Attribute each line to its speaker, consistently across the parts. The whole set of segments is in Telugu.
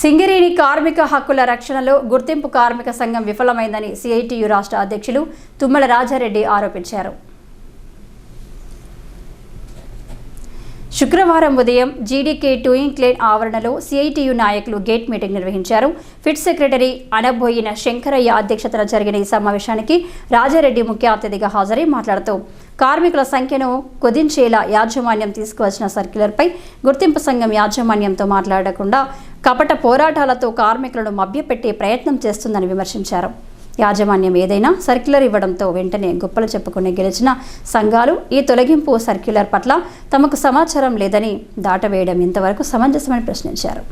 Speaker 1: సింగరేణి కార్మిక హక్కుల రక్షణలో గుర్తింపు కార్మిక సంఘం విఫలమైందని సిఐటియు రాష్ట్ర అధ్యక్షులు తుమ్మల రాజారెడ్డి ఆరోపించారు. శుక్రవారం ఉదయం జీడీకే టూయింగ్ క్లేన్ ఆవరణలో సిఐటియు నాయకులు గేట్ మీటింగ్ నిర్వహించారు. ఫిట్ సెక్రటరీ అనబోయిన శంకరయ్య అధ్యక్షతన జరిగిన ఈ సమావేశానికి రాజారెడ్డి ముఖ్య అతిథిగా హాజరై మాట్లాడుతూ కార్మికుల సంఖ్యను కుదించేలా యాజమాన్యం తీసుకువచ్చిన సర్క్యులర్పై గుర్తింపు సంఘం యాజమాన్యంతో మాట్లాడకుండా కపట పోరాటాలతో కార్మికులను మభ్యపెట్టే ప్రయత్నం చేస్తుందని విమర్శించారు. యాజమాన్యం ఏదైనా సర్క్యులర్ ఇవ్వడంతో వెంటనే గొప్పలు చెప్పుకుని గెలిచిన సంఘాలు ఈ తొలగింపు సర్క్యులర్ పట్ల తమకు సమాచారం లేదని దాటవేయడం ఇంతవరకు సమంజసమని ప్రశ్నించారు.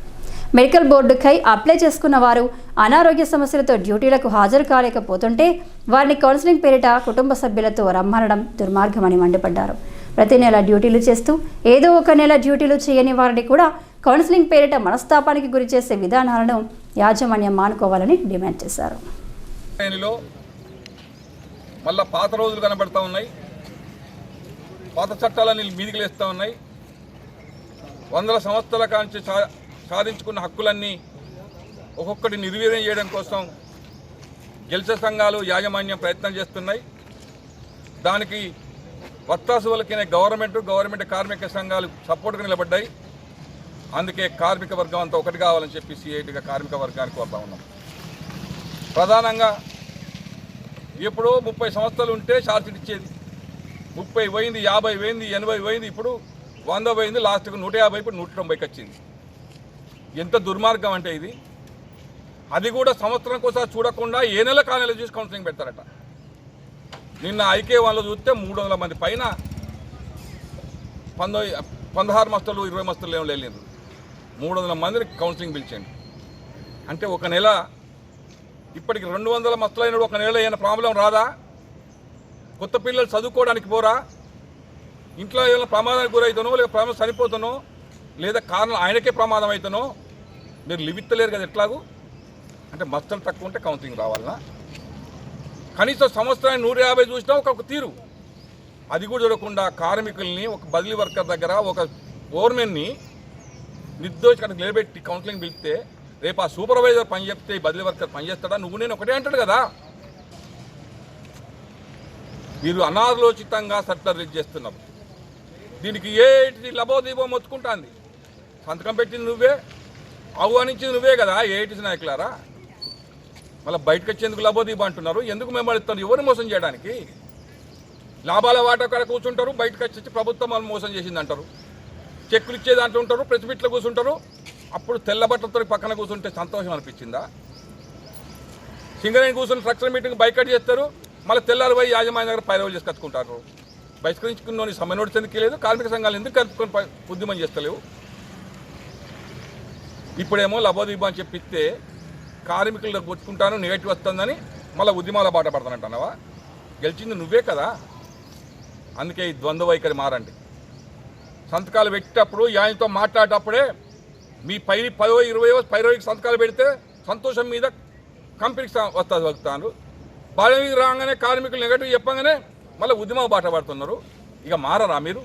Speaker 1: మెడికల్ బోర్డుకై అప్లై చేసుకున్న వారు అనారోగ్య సమస్యలతో డ్యూటీలకు హాజరు కాలేకపోతుంటే వారిని కౌన్సిలింగ్ పేరిట కుటుంబ సభ్యులతో రమ్మనడం దుర్మార్గమని మండిపడ్డారు. ప్రతి నెల డ్యూటీలు చేస్తూ ఏదో ఒక నెల డ్యూటీలు చేయని వారిని కూడా కౌన్సిలింగ్ పేరిట మనస్తాపానికి గురి చేసే విధానాలను యాజమాన్యం మానుకోవాలని డిమాండ్ చేశారు.
Speaker 2: మళ్ళా పాత రోజులు కనబడతా ఉన్నాయి. పాత చట్టాలన్నీ మీదికి లేస్తూ ఉన్నాయి. వందల సంవత్సరాల కాంచి సా- సాధించుకున్న హక్కులన్నీ ఒక్కొక్కటి నిర్వీర్యం చేయడం కోసం గెలిచే సంఘాలు యాజమాన్యం ప్రయత్నం చేస్తున్నాయి. దానికి వత్తాసు వలకిన గవర్నమెంట్ గవర్నమెంట్ కార్మిక సంఘాలు సపోర్ట్గా నిలబడ్డాయి. అందుకే కార్మిక వర్గం అంతా ఒకటి కావాలని చెప్పి సిఐటిగా కార్మిక వర్గానికి కోరుతా ఉన్నాం. ప్రధానంగా ఎప్పుడో ముప్పై సంవత్సరాలు ఉంటే ఛార్జీట్ ఇచ్చేది. ముప్పై పోయింది యాభై పోయింది ఎనభై పోయింది ఇప్పుడు వంద పోయింది లాస్ట్కి నూట యాభై ఇప్పుడు నూట తొంభైకి వచ్చింది. ఎంత దుర్మార్గం అంటే ఇది. అది కూడా సంవత్సరం కోసం చూడకుండా ఏ నెల కానేలో చూసి కౌన్సిలింగ్ పెడతారట. నిన్న ఐకే వాళ్ళు చూస్తే మూడు వందల మంది పైన పంతొమ్మిది పదహారు మస్తులు ఇరవై మస్తలు ఏమో లేదు మూడు వందల మందిని కౌన్సిలింగ్ పిలిచండి అంటే ఒక నెల ఇప్పటికి రెండు వందల మస్తులైన ఒక నెల ఏమైనా ప్రాబ్లం రాదా? కొత్త పిల్లలు చదువుకోవడానికి పోరా? ఇంట్లో ఏమైనా ప్రమాదానికి గురవుతానో లేదా ప్రమాదం చనిపోతానో లేదా కారణం ఆయనకే ప్రమాదం అవుతానో మీరు లివిత్తలేరు కదా ఎట్లాగూ? అంటే మచ్చలు తక్కువ ఉంటే కౌన్సిలింగ్ రావాలనా? కనీసం సంవత్సరానికి నూట యాభై చూసినా ఒక తీరు. అది కూడా చూడకుండా కార్మికుల్ని ఒక బదిలీ వర్కర్ దగ్గర ఒక ఓవర్మెన్ని నిర్దోషికనికి నిలబెట్టి కౌన్సిలింగ్ పిలిస్తే రేపు ఆ సూపర్వైజర్ పని చెప్తే బదిలీ వర్కర్ పని చేస్తాడా? నువ్వు నేను ఒకటే అంటాడు కదా. మీరు అనాలోచితంగా సర్టర్ రిలీజ్ చేస్తున్నారు. దీనికి ఏ లబోదీపం మొత్తుకుంటాంది? సంతకం పెట్టింది నువ్వే ఆహ్వానించింది నువ్వే కదా ఏఐటీసీ నాయకులారా? మళ్ళీ బయటకు వచ్చేందుకు లబోదీపం అంటున్నారు. ఎందుకు మేము ఇస్తాను? ఎవరిని మోసం చేయడానికి? లాభాల వాటా కాడ కూర్చుంటారు బయటకు వచ్చి ప్రభుత్వం వాళ్ళు మోసం చేసింది అంటారు చెక్కులు ఇచ్చే దాంట్లో ఉంటారు ప్రెస్ మీట్లో కూర్చుంటారు. అప్పుడు తెల్ల బట్టలతో పక్కన కూర్చుంటే సంతోషం అనిపించిందా? సింగరేణి కూర్చుని స్ట్రక్చర్ మీటింగ్ బైకట్ చేస్తారు. మళ్ళీ తెల్లారు పోయి యాజమాన్య దగ్గర పైరవులు చేసి కట్టుకుంటారు బహిష్కరించుకున్న సమయం నోటీస్ ఎందుకు లేదు కార్మిక సంఘాలు ఎందుకు కలుపుకొని ఉద్యమం చేస్తలేవు? ఇప్పుడేమో లబోదీబా అని చెప్పిస్తే కార్మికులు కొట్టుకుంటాను నెగటివ్ వస్తుందని మళ్ళీ ఉద్యమాల బాట పడతానంటున్నావా గెలిచింది నువ్వే కదా. అందుకే ఈ ద్వంద్వ వైఖరి మారండి. సంతకాలు పెట్టేటప్పుడు ఆయనతో మాట్లాడేటప్పుడే మీ పై పదో ఇరవయో పైరోకి సంతకాలు పెడితే సంతోషం మీద కంపెనీకి వస్తుంది వస్తాను. బాధ్యతకి రాగానే కార్మికులు నెగటివ్ చెప్పగానే మళ్ళీ ఉద్యమ బాట పడుతున్నారు. ఇక మారరా మీరు?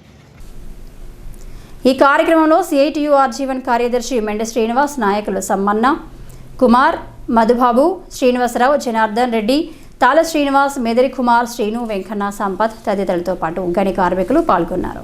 Speaker 1: ఈ కార్యక్రమంలో సిఐటియుఆర్ ఆర్జీవన్ కార్యదర్శి మెండ శ్రీనివాస్ నాయకులు సమ్మన్న కుమార్ మధుబాబు శ్రీనివాసరావు జనార్దన్ రెడ్డి తాల శ్రీనివాస్ మెదరి కుమార్ శ్రీను వెంకన్న సంపత్ తదితరులతో పాటు గని కార్మికులు పాల్గొన్నారు.